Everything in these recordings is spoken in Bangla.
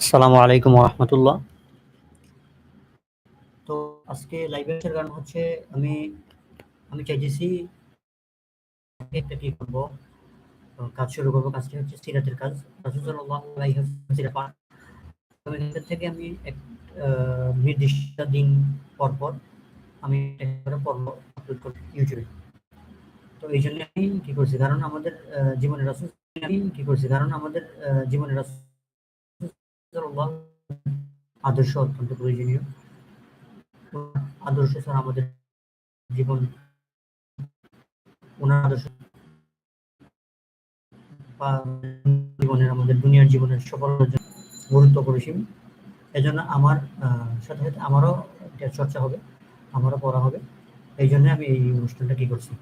আসসালামু আলাইকুম রহমতুল্লাহ। তো আজকে লাইভে আসার কারণ হচ্ছে আমি আমি চাইতেছি একটা কি করব? কাজ শুরু করব, কাজটি হচ্ছে সিরাতের কাজ। এখান থেকে আমি এক নির্দিষ্ট দিন পর পর আমি পর্ব আপলোড করি ইউটিউবে তো এই জন্য আমি কি করছি? কারণ আমাদের জীবনের রাসূল কি করছি? কারণ আমাদের জীবনের রাসূল আদর্শ, অত্যন্ত প্রয়োজনীয়। আদর্শ ছাড়া আমাদের জীবন ওনার আদর্শ বা জীবনের, আমাদের দুনিয়ার জীবনের জন্য গুরুত্ব পরিসীম এজন্য আমার সাথে সাথে আমারও এটা চর্চা হবে, আমারও পড়া হবে। এই জন্য আমি এই অনুষ্ঠানটা কি করছি?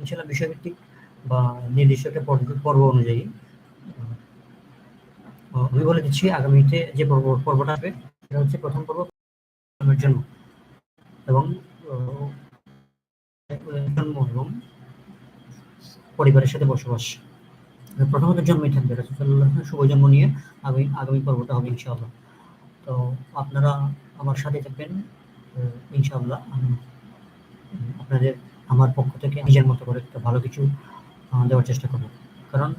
ইনশাল্লাহ বিষয়ভিত্তিক বা নির্দিষ্ট একটা পর্ব অনুযায়ী আমি বলে দিচ্ছি, আগামীতে যে পর্ব, পর্বটা আসবে সেটা হচ্ছে প্রথম পর্ব জন্ম এবং জন্ম এবং পরিবারের সাথে বসবাস। প্রথমত জন্মই থাকবে রাসুল্লাহ শুভ জন্ম নিয়ে আগামী আগামী পর্বটা হবে, ইনশাআল্লাহ। তো আপনারা আমার সাথে থাকবেন ইনশাআল্লাহ আমি আপনাদের, আমার পক্ষ থেকে নিজের মতো করে একটা ভালো কিছু দেওয়ার চেষ্টা করব। কারণ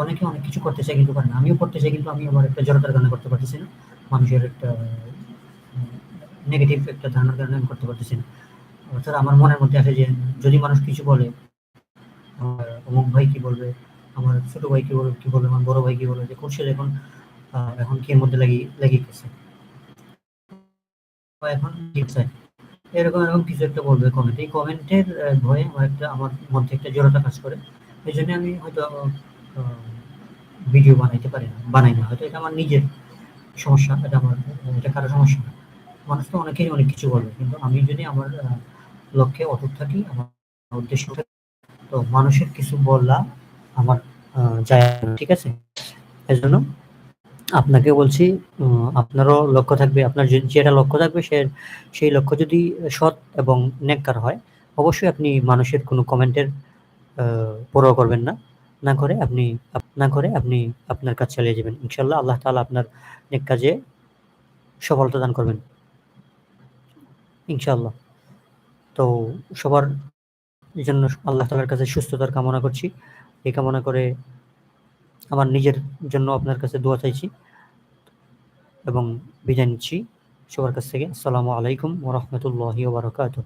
অনেকে অনেক কিছু করতে চায় কিন্তু পারে না। আমিও করতে চাই কিন্তু আমি আমার একটা জড়তার কারণে করতে পারতেছি না। মানুষের একটা নেগেটিভ একটা ধারণার কারণে আমি করতে পারতেছি না। অর্থাৎ আমার মনের মধ্যে আছে যে, যদি মানুষ কিছু বলে, আমার অমুক ভাই কি বলবে, আমার ছোট ভাই কি বলবে কি বলবে, আমার বড় ভাই কি বলবে, যে করছে এখন এখন কি মধ্যে লাগি লাগিয়ে গেছে। এখন এরকম এরকম কিছু একটা বলবে কমেন্ট এই কমেন্টের ভয়ে আমার একটা, আমার মধ্যে একটা জড়তা কাজ করে। এই জন্য আমি হয়তো ভিডিও বানাইতে পারি না, বানাই না। হয়তো এটা আমার নিজের সমস্যা, এটা আমার, এটা কারও সমস্যা না। মানুষ তো অনেকেই অনেক কিছু বলবে কিন্তু আমি যদি আমার লক্ষ্যে অটুট থাকি, আমার উদ্দেশ্য তো মানুষের কিছু বললা আমার যায় ঠিক আছে? এই জন্য আপনাকে বলছি আপনারও লক্ষ্য থাকবে, আপনার যেটা লক্ষ্য থাকবে, সে, সেই লক্ষ্য যদি সৎ এবং নেককার হয়, অবশ্যই আপনি মানুষের কোনো কমেন্টের পরোয়া করবেন না। না করে আপনি না করে আপনি আপনার কাজ চালিয়ে যাবেন। ইনশাল্লাহ আল্লাহ তালা আপনার নেক কাজে সফলতা দান করবেন। ইনশাল্লাহ তো সবার জন্য আল্লাহ তালার কাছে সুস্থতার কামনা করছি। এই কামনা করে আমার নিজের জন্য আপনার কাছে দোয়া চাইছি এবং বিদায় নিচ্ছি সবার কাছ থেকে। আসসালামু আলাইকুম ওরহমতুল্লাহি ওবরাকাতুহ